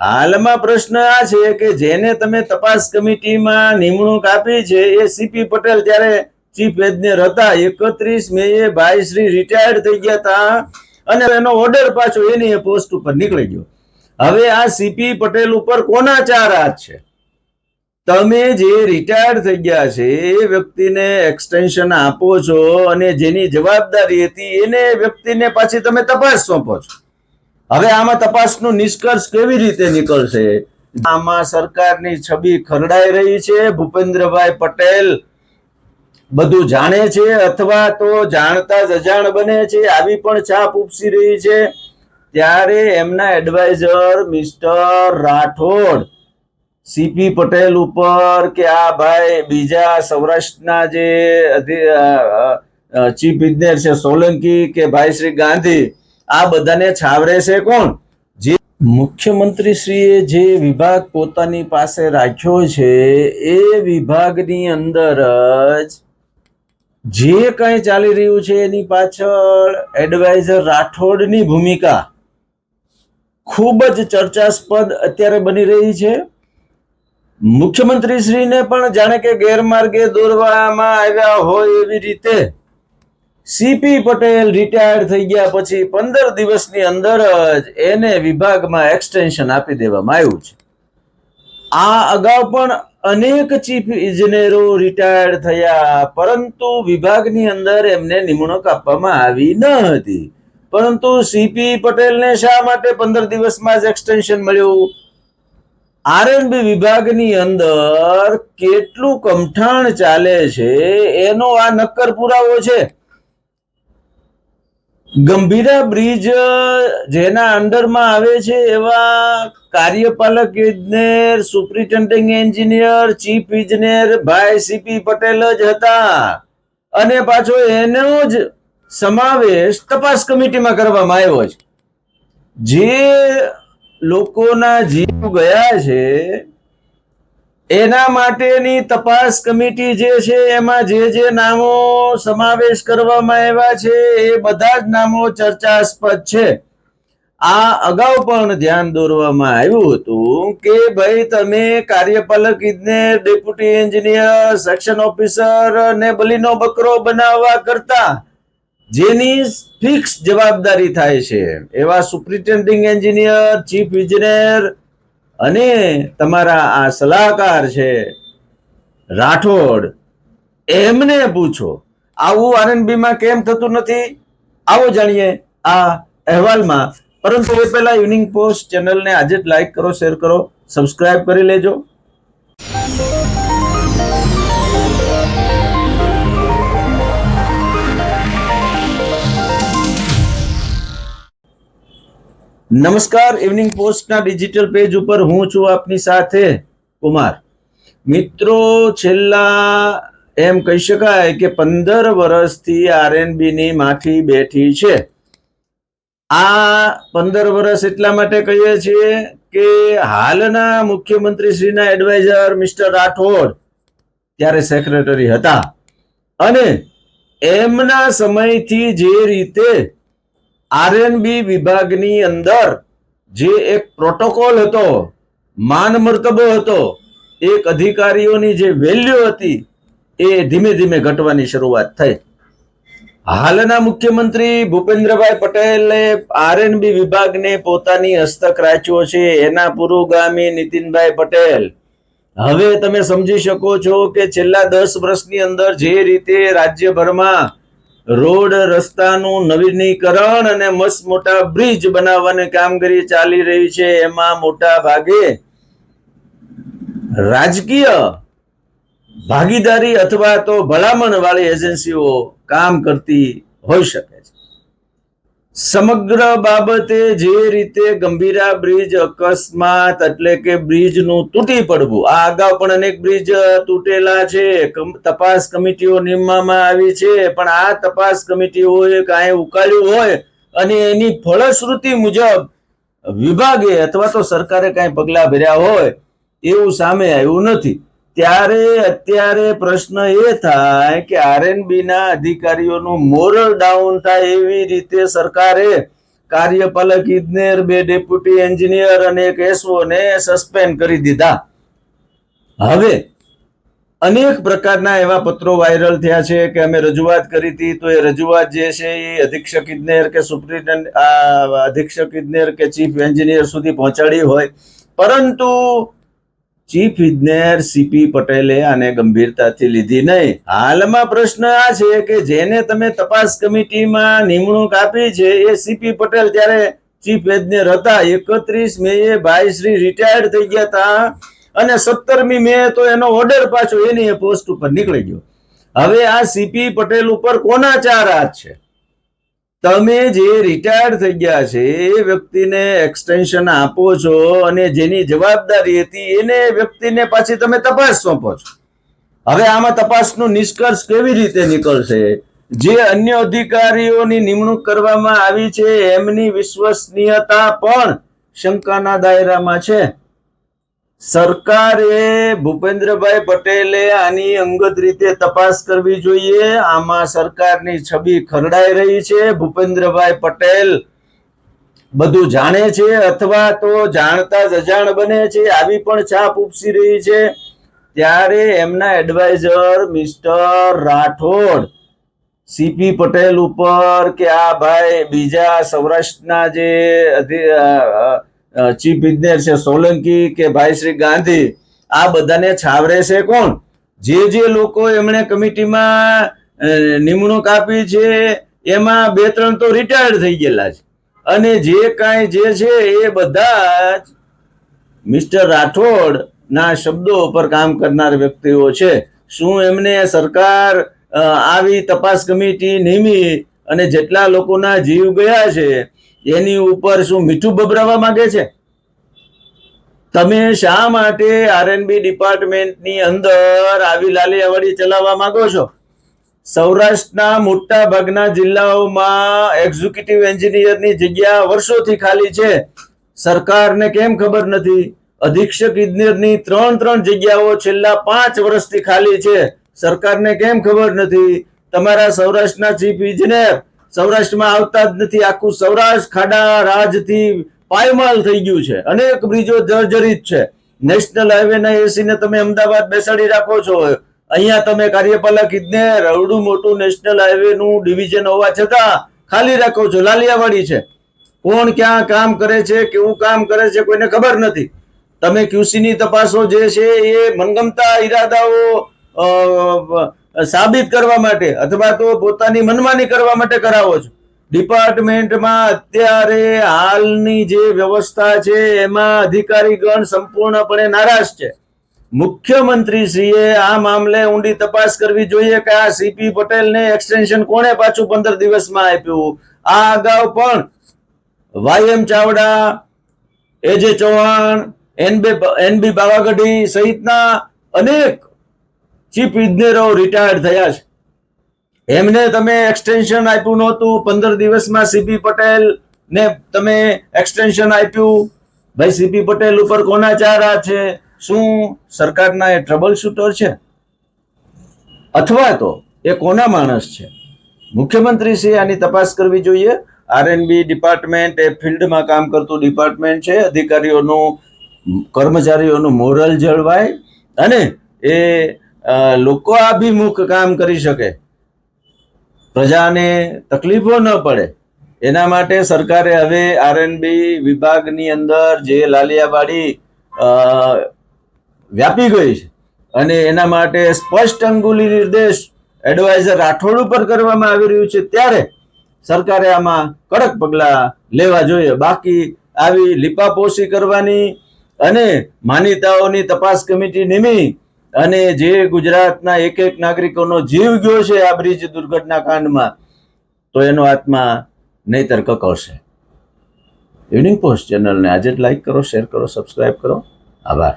હાલમાં પ્રશ્ન આ છે કે જેને તમે તપાસ કમિટીમાં નિમણૂક આપી છે, એ સીપી પટેલ ત્યારે ચીફ એન્જિનિયર હતા. એકત્રીસ મે એ ભાઈ શ્રી રિટાયર્ડ થઈ ગયા હતા અને એનો ઓર્ડર પાછો એની એ પોસ્ટ ઉપર નીકળી ગયો. હવે આ સીપી પટેલ ઉપર કોના ચાર હાથ છે? તમે જે રિટાયર્ડ થઈ ગયા છે, એ વ્યક્તિને એક્સટેન્શન આપો છો અને જેની જવાબદારી હતી એને વ્યક્તિને પાછી તમે તપાસ સોંપો છો. હવે આમાં તપાસનો નિષ્કર્ષ કેવી રીતે નીકળશે? આમાં સરકારની છબી ખરડાઈ રહી છે. ભૂપેન્દ્રભાઈ પટેલ બધું જાણે છે અથવા તો જાણતા જ અજાણ બને છે. આવી પણ છાપ ઉપસી રહી છે. ત્યારે એમના adviser mister Rathod, CP Patel ઉપર કે આ ભાઈ બીજા સૌરાષ્ટ્રના જે ચીફ ઇજનેર છે સોલંકી કે ભાઈ શ્રી ગાંધી આ બધાને છાવરે છે કોણ? જે મુખ્યમંત્રી શ્રીએ જે વિભાગ પોતાની પાસે રાખ્યો છે, એ વિભાગની અંદર જ જે કંઈ ચાલી રહ્યું છે એની પાછળ એડવાઇઝર રાઠોડની ભૂમિકા ખૂબ જ ચર્ચાસ્પદ અત્યારે બની રહી છે. મુખ્યમંત્રીશ્રીને પણ જાણે કે ગેરમાર્ગે દોરવામાં આવ્યા હોય એવી રીતે સીપી પટેલ રિટાયર્ડ થઈ ગયા પછી પંદર દિવસની અંદર જ એને વિભાગમાં એક્સટેન્શન આપી દેવામાં આવ્યું છે. આ અગાઉ પણ અનેક ચીફ ઇજનેરો રિટાયર્ડ થયા, પરંતુ વિભાગની અંદર એમને નિમણૂક આપવામાં આવી ન હતી. પરંતુ સીપી પટેલને શા માટે પંદર દિવસમાં જ એક્સટેન્શન મળ્યું? આરએનબી વિભાગની અંદર કેટલું કમઠાણ ચાલે છે? એનો આ નક્કર પુરાવો છે. ગંભીરા બ્રિજ જેના અંડરમાં આવે છે એવા કાર્યપાલક ઇજનેર સુપ્રિન્ટેન્ડિંગ એન્જિનિયર, ચીફ ઇજનેર ભાઈ સીપી પટેલ જ હતા. અને પાછો એનો જ સમાવેશ તપાસ કમિટીમાં કરવામાં આવ્યો છે. જે લોકોના જીવ ગયા છે એના માટેની તપાસ કમિટી જે છે, એમાં જે જે નામો સમાવેશ કરવામાં આવ્યા છે, એ બધા જ નામો ચર્ચાસ્પદ છે. આ અગાઉ પણ ધ્યાન દોરવામાં આવ્યું હતું કે ભાઈ તમે કાર્યપાલક ઇજનેર ડેપ્યુટી એન્જિનિયર, સેક્શન ઓફિસર ને બલીનો બકરો બનાવવા કરતા જેની ફિક્સ જવાબદારી થાય છે. એવા સુપ્રિન્ટેન્ડિંગ એન્જિનિયર, ચીફ ઇજનેર અને તમારા આ સલાહકાર છે રાઠોડ, એમને પૂછો, આવું આરએનબીમાં કેમ થતું નથી? આવો જાણીએ આ અહેવાલમાં. પરંતુ એ પહેલા ઇવનિંગ પોસ્ટ ચેનલને આજે જ લાઈક કરો શેર કરો સબસ્ક્રાઇબ કરી લેજો. નમસ્કાર ઇવનિંગ પોસ્ટના ડિજિટલ પેજ ઉપર હું છું આપની સાથે કુમાર. મિત્રો, છેલ્લા એમ કહી શકાય કે પંદર વર્ષથી આરએનબીની માઠી બેઠી છે. આ પંદર વર્ષ એટલા માટે કહીએ છીએ કે હાલના મુખ્યમંત્રી શ્રીના એડવાઇઝર મિસ્ટર રાઠોડ ત્યારે સેક્રેટરી હતા. અને એમના સમયથી જે રીતે આરએનબી વિભાગની અંદર જે એક પ્રોટોકોલ હતો, માન મર્તબો હતો, એક અધિકારીઓની જે વેલ્યુ હતી, એ ધીમે ધીમે ઘટવાની શરૂઆત થઈ. હાલના મુખ્યમંત્રી ભૂપેન્દ્રભાઈ પટેલે આરએનબી વિભાગને પોતાની હસ્તક રાખ્યો છે, એના પુરોગામી નીતિનભાઈ પટેલ. હવે તમે સમજી શકો છો કે છેલ્લા દસ વર્ષની અંદર જે રીતે રાજ્યભરમાં રોડ રસ્તાનું નવીનીકરણ અને મસ્ત મોટા બ્રિજ બનાવવાની કામગીરી ચાલી રહી છે. એમાં મોટા ભાગે રાજકીય ભાગીદારી અથવા તો ભલામણ વાળી એજન્સીઓ કામ કરતી હોઈ શકે છે. સમગ્ર બાબતે જે રીતે ગંભીરા બ્રિજ અકસ્માત એટલે કે બ્રિજનું તૂટી પડવું, આ અગાઉ પણ અનેક બ્રિજ તૂટેલા છે તપાસ કમિટીઓ નિમવામાં આવી છે, પણ આ તપાસ કમિટીઓએ કાંઈ ઉકાળ્યું હોય અને એની ફળશ્રુતિ મુજબ વિભાગે અથવા તો સરકારે કાંઈ પગલાં ભર્યા હોય એવું સામે આવ્યું નથી. ત્યારે અત્યારે પ્રશ્ન એ થાય કે આરએનબી ના અધિકારીઓનું મોરલ ડાઉન થાય એવી રીતે સરકારે કાર્યપાલક ઇજનેર, બે ડેપ્યુટી એન્જિનિયર અને એક એસઓને સસ્પેન્ડ કરી દીધા. હવે અનેક પ્રકારના એવા પત્રો વાયરલ થયા છે કે અમે રજૂઆત કરી હતી, તો એ રજૂઆત જે છે એ અધિક્ષક ઇજનેર કે સુપ્રિન્ટેન્ડન્ટ અધિક્ષક ઇજનેર કે ચીફ એન્જિનિયર સુધી પહોંચાડી હોય. પરંતુ ચીફ ઇજનેર સીપી પટેલે આને ગંભીરતાથી લીધી નહીં. હાલમાં પ્રશ્ન આ છે કે જેને તમે તપાસ કમિટીમાં નિમણૂક આપી છે, એ સીપી પટેલ ત્યારે ચીફ ઇજનેર હતા. એકત્રીસ મે ભાઈ શ્રી રિટાયર્ડ થઈ ગયા હતા અને સત્તરમી મે તો એનો ઓર્ડર પાછો એની પોસ્ટ ઉપર નીકળી ગયો. હવે આ સીપી પટેલ ઉપર કોના ચાર હાથ છે? તમે જે રિટાયર્ડ થઈ ગયા છે, એ વ્યક્તિને એક્સટેન્શન આપો છો અને જેની જવાબદારી હતી, એને વ્યક્તિને પાછી તમે તપાસ સોંપો છો. હવે આમાં તપાસનો નિષ્કર્ષ કેવી રીતે નીકળશે? જે અન્ય અધિકારીઓની નિમણૂક કરવામાં આવી છે, એમની વિશ્વસનીયતા પણ શંકાના દાયરામાં છે. સરકારે ભૂપેન્દ્રભાઈ પટેલે આની અંગત રીતે તપાસ કરવી જોઈએ. આમાં સરકારની છબી ખરડાઈ રહી છે. ભૂપેન્દ્રભાઈ પટેલ બધું જાણે છે અથવા તો જાણતા જ અજાણ બને છે. આવી પણ છાપ ઉપસી રહી છે. ત્યારે એમના adviser mister Rathod, CP Patel ઉપર કે આ ભાઈ બીજા સૌરાષ્ટ્રના જે ચીફ ઇજનેર છે સોલંકી કે ભાઈ શ્રી ગાંધી, આ બધાને છાવરે છે કોણ? જે જે લોકો એમણે કમિટીમાં નિમણૂક આપી છે, એમાં બે ત્રણ તો રિટાયર્ડ થઈ ગયેલા છે. અને જે કાંઈ જે છે એ બધા જ મિસ્ટર રાઠોડ ના શબ્દો ઉપર કામ કરનાર વ્યક્તિઓ છે. શું એમને સરકાર આવી તપાસ કમિટી નિમી અને જેટલા લોકોના જીવ ગયા છે એની ઉપર શું મીઠું બબરાવા માંગે છે? તમે શા માટે આરએનબી ડિપાર્ટમેન્ટની અંદર આવી લાલી અવાડી ચલાવવા માંગો છો? સૌરાષ્ટ્રના મોટા ભાગના જિલ્લાઓમાં એક્ઝિક્યુટિવ એન્જિનિયરની જગ્યા વર્ષોથી ખાલી છે. સરકારને કેમ ખબર નથી? અધિક્ષક ઇજનેરની ત્રણ ત્રણ જગ્યાઓ છેલ્લા પાંચ વર્ષથી ખાલી છે. સરકારને કેમ ખબર નથી? તમારા સૌરાષ્ટ્રના ચીફ ઇજનેર સૌરાષ્ટ્રમાં આવતા જ નથી. આખું સૌરાષ્ટ્ર ખાડા રાજથી પાયમાલ થઈ ગયું છે. અનેક બ્રિજો જર્જરિત છે. નેશનલ હાઈવે ના એસી ને તમે અમદાવાદ બેસાડી રાખો છો. અહીંયા તમે કાર્યપાલક ઇજનેર રવડું મોટું નેશનલ હાઈવે નું ડિવિઝન હોવા છતાં ખાલી રાખો છો. લાલિયાવાડી છે. કોણ ક્યાં કામ કરે છે, કેવું કામ કરે છે કોઈને ખબર નથી. તમે ક્યુસીની તપાસો જે છે એ મનગમતા ઈરાદાઓ સાબિત કરવા માટે અથવા તો પોતાની મનમાની કરવા માટે કરાવો છો. ડિપાર્ટમેન્ટમાં અત્યારે હાલની જે વ્યવસ્થા છે, એમાં અધિકારીગણ સંપૂર્ણપણે નારાજ છે. મુખ્યમંત્રીશ્રીએ આ મામલે ઊંડી તપાસ કરવી જોઈએ કે આ સીપી પટેલને એક્સટેન્શન કોણે પાછું પંદર દિવસમાં આપ્યું? આ અગાઉ પણ YM Chavda, AJ Chauhan, NB NB Bavagadhi સહિતના અનેક ચીફ ઇજનેરો રિટાયર્ડ થયા છે. એમને તમે એક્સટેન્શન આપ્યું નહોતું. પંદર દિવસમાં સીપી પટેલ ને તમે એક્સટેન્શન આપ્યું. ભાઈ સીપી પટેલ ઉપર કોના ચારા છે? શું સરકારના એ ટ્રબલ શૂટર છે? અથવા તો એ કોના માણસ છે? મુખ્યમંત્રીશ્રી આની તપાસ કરવી જોઈએ. આરએનબી ડિપાર્ટમેન્ટ એ ફિલ્ડમાં કામ કરતું ડિપાર્ટમેન્ટ છે. અધિકારીઓનું, કર્મચારીઓનું મોરલ જળવાય. અને એ લોકો અભિમુખ કામ કરી શકે. પ્રજાને તકલીફો ન પડે. એના માટે સરકારે હવે આરએનબી વિભાગની અંદર જે લાલિયાબાડી વ્યાપી ગઈ છે. અને એના માટે સ્પષ્ટ અંગુલી નિર્દેશ એડવાઇઝર રાઠોડ ઉપર કરવામાં આવી રહ્યું છે. ત્યારે સરકારે આમાં કડક પગલાં લેવા જોઈએ. બાકી આવી લીપાપોશી કરવાની અને માન્યતાઓની તપાસ કમિટી નિમી અને જે ગુજરાતના એક એક નાગરિકોનો જીવ ગયો છે આ બ્રિજ દુર્ઘટના કાંડમાં, તો એનો આત્મા નહીતર કકળશે. ઇવનિંગ પોસ્ટ ચેનલને આજે જ લાઈક કરો શેર કરો સબસ્ક્રાઈબ કરો. આભાર.